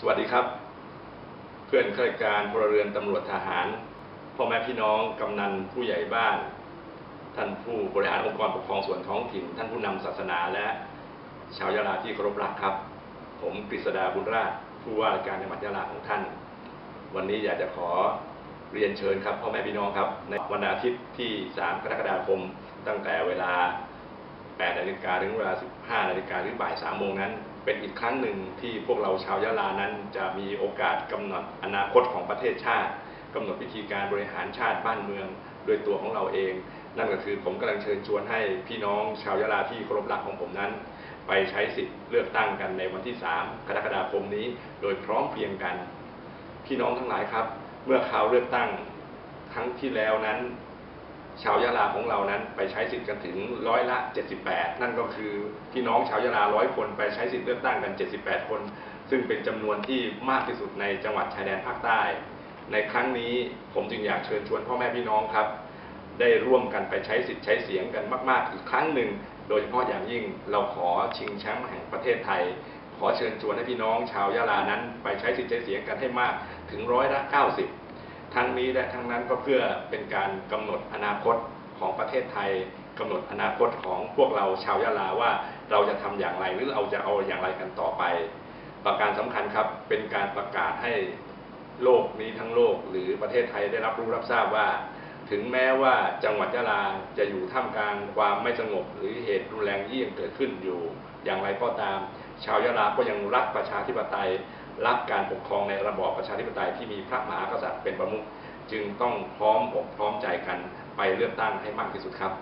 สวัสดีครับ เพื่อนข้าราชการพลเรือนตำรวจทหารพ่อแม่พี่น้องกำนันผู้ใหญ่บ้าน ท่านผู้บริหารองค์กรปกครองส่วนท้องถิ่น ท่านผู้นำศาสนาและ ชาวยะลาที่เคารพรักครับ ผมกฤษดาบุญราชผู้ว่าราชการจังหวัดยะลาของท่าน วันนี้อยากจะขอเรียนเชิญครับพ่อแม่พี่น้องครับ ในวันอาทิตย์ที่ 3 กรกฎาคมตั้งแต่เวลา 8นาฬิกาถึงเวลา 15นาฬิกาหรือบ่าย3โมงนั้น เป็นอีกครั้งหนึ่งที่พวกเราชาวยะลานั้น จะมีโอกาสกำหนดอนาคตของประเทศชาติกำหนดวิธีการบริหารชาติบ้านเมือง โดยตัวของเราเอง นั่นก็คือผมกำลังเชิญชวนให้พี่น้องชาวยะลาที่เคารพรักของผมนั้น ไปใช้สิทธิ์เลือกตั้งกันในวันที่ 3 กรกฎาคมนี้ โดยพร้อมเพรียงกัน พี่น้องทั้งหลายครับ เมื่อข่าวเลือกตั้งครั้งที่แล้วนั้น ชาวยะลาของเรานั้นไปใช้สิทธิ์กันถึงร้อยละ 78 นั่นก็คือพี่น้องชาวยะลาร้อยคนไปใช้สิทธิ์เลือกตั้งกัน 78 คน ซึ่งเป็นจำนวนที่มากที่สุดในจังหวัดชายแดนภาคใต้ ในครั้งนี้ผมจึงอยากเชิญชวนพ่อแม่พี่น้องครับ ได้ร่วมกันไปใช้สิทธิ์ใช้เสียงกันมาก ๆ อีกครั้งหนึ่ง โดยเฉพาะอย่างยิ่งเราขอชิงแชมป์แห่งประเทศไทย ขอเชิญชวนให้พี่น้องชาวยะลานั้น ไปใช้สิทธิ์ใช้เสียงกันให้มากถึงร้อยละ 90 ทั้งนี้และทั้งนั้นก็เพื่อเป็นการกำหนดอนาคตของประเทศไทยกำหนดอนาคตของพวกเราชาวยะลาว่าเราจะทำอย่างไรหรือเราจะเอาอย่างไรกันต่อไป ประการสำคัญครับเป็นการประกาศให้โลกนี้ทั้งโลก หรือประเทศไทยได้รับรู้รับทราบว่า ถึงแม้ว่าจังหวัดยะลาจะอยู่ท่ามกลางความไม่สงบ หรือเหตุรุนแรงยี่ยงเกิดขึ้นอยู่อย่างไรก็ตาม ชาวยะลาก็ยังรักประชาธิปไตย รักการปกครองในระบอบประชาธิปไตยที่มีพระมหากษัตริย์เป็นประมุขจึงต้องพร้อมอกพร้อมใจกันไปเลือกตั้งให้มากที่สุดครับ